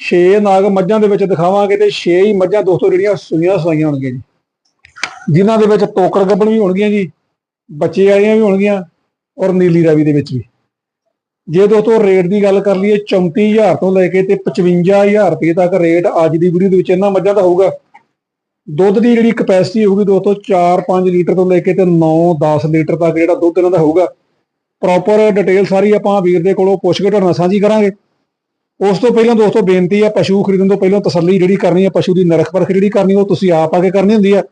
ਛੇ ਨਾਗ ਮੱਝਾਂ ਦੇ ਵਿੱਚ ਦਿਖਾਵਾਂਗੇ ਤੇ ਛੇ ਹੀ ਮੱਝਾਂ ਦੋਸਤੋ ਜਿਹੜੀਆਂ ਸੂਈਆਂ ਸਵਾਈਆਂ ਹੋਣਗੀਆਂ ਜੀ। ਜਿਨ੍ਹਾਂ ਦੇ ਵਿੱਚ ਤੋਕੜ ਗੱਬਣ ਵੀ ਹੋਣਗੀਆਂ ਜੀ, ਬੱਚੇ ਵਾਲੀਆਂ ਵੀ ਹੋਣਗੀਆਂ ਔਰ ਨੀਲੀ ਰਾਵੀ ਦੇ ਵਿੱਚ ਵੀ। ਜੇ ਦੋਸਤੋ ਰੇਟ ਦੀ ਗੱਲ ਕਰ ਲਈਏ 34000 ਤੋਂ ਲੈ ਕੇ ਤੇ 55000 ਰੁਪਏ ਤੱਕ ਰੇਟ ਅੱਜ ਦੀ ਵੀਡੀਓ ਦੇ ਵਿੱਚ ਇਹਨਾਂ ਮੱਝਾਂ ਦਾ ਹੋਊਗਾ। ਦੁੱਧ ਦੀ ਜਿਹੜੀ ਕਪੈਸਿਟੀ ਹੋਊਗੀ ਦੋਸਤੋ 4-5 ਲੀਟਰ ਤੋਂ ਲੈ ਕੇ ਤੇ 9-10 ਲੀਟਰ ਤੱਕ ਜਿਹੜਾ ਦੁੱਧ ਇਹਨਾਂ ਦਾ ਹੋਊਗਾ। ਪ੍ਰੋਪਰ ਡਿਟੇਲ ਸਾਰੀ ਆਪਾਂ ਵੀਰ ਦੇ ਕੋਲੋਂ ਪੁੱਛ ਕੇ ਤੁਹਾਡੇ ਨਾਲ ਸਾਂਝੀ ਕਰਾਂਗੇ। ਉਸ ਤੋਂ ਪਹਿਲਾਂ ਦੋਸਤੋ ਬੇਨਤੀ ਆ, ਪਸ਼ੂ ਖਰੀਦਣ ਤੋਂ ਪਹਿਲਾਂ ਤਸੱਲੀ ਜਿਹੜੀ ਕਰਨੀ ਹੈ ਪਸ਼ੂ ਦੀ ਨਰਖ ਪਰਖ ਜਿਹੜੀ ਕਰਨੀ, ਉਹ ਤੁਸੀਂ ਆਪ ਆ ਕੇ ਕਰਨੀ ਹੁੰਦੀ ਆ।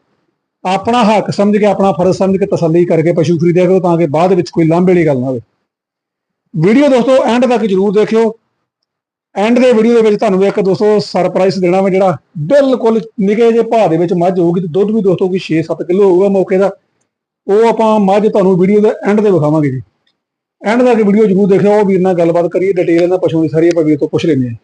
ਆਪਣਾ ਹੱਕ ਸਮਝ ਕੇ, ਆਪਣਾ ਫਰਜ਼ ਸਮਝ ਕੇ ਤਸੱਲੀ ਕਰਕੇ ਪਸ਼ੂ ਖਰੀਦਿਆ ਕਰੋ ਤਾਂ ਕਿ ਬਾਅਦ ਵਿੱਚ ਕੋਈ ਲਾਂਭੇ ਵਾਲੀ ਗੱਲ ਨਾ ਹੋਵੇ। ਵੀਡੀਓ ਦੋਸਤੋ ਐਂਡ ਤੱਕ ਜਰੂਰ ਦੇਖਿਓ। ਐਂਡ ਦੇ ਵੀਡੀਓ ਦੇ ਵਿੱਚ ਤੁਹਾਨੂੰ ਇੱਕ ਦੋਸਤੋ ਸਰਪ੍ਰਾਈਜ਼ ਦੇਣਾ ਵਾ ਜਿਹੜਾ ਬਿਲਕੁਲ ਨਿਕੇ ਜਿਹੇ ਭਾਅ ਦੇ ਵਿੱਚ ਮੱਝ ਹੋਊਗੀ ਤੇ ਦੁੱਧ ਵੀ ਦੋਸਤੋ ਕੋਈ 6-7 ਕਿਲੋ ਹੋਊਗਾ ਮੌਕੇ ਦਾ। ਉਹ ਆਪਾਂ ਮੱਝ ਤੁਹਾਨੂੰ ਵੀਡੀਓ ਦੇ ਐਂਡ ਤੇ ਵਿਖਾਵਾਂਗੇ ਜੀ। ਐਂਡ ਤੱਕ ਵੀਡੀਓ ਜਰੂਰ ਦੇਖਿਓ ਉਹ ਵੀਰ ਨਾਲ ਗੱਲਬਾਤ ਕਰੀਏ ਡਿਟੇਲ ਇਹਨਾਂ ਪਸ਼ੂਆਂ ਦੀ ਸਾਰੀ ਆਪਾਂ ਵੀਰ ਤੋਂ ਪੁੱਛ ਲੈਂਦੇ ਹਾਂ।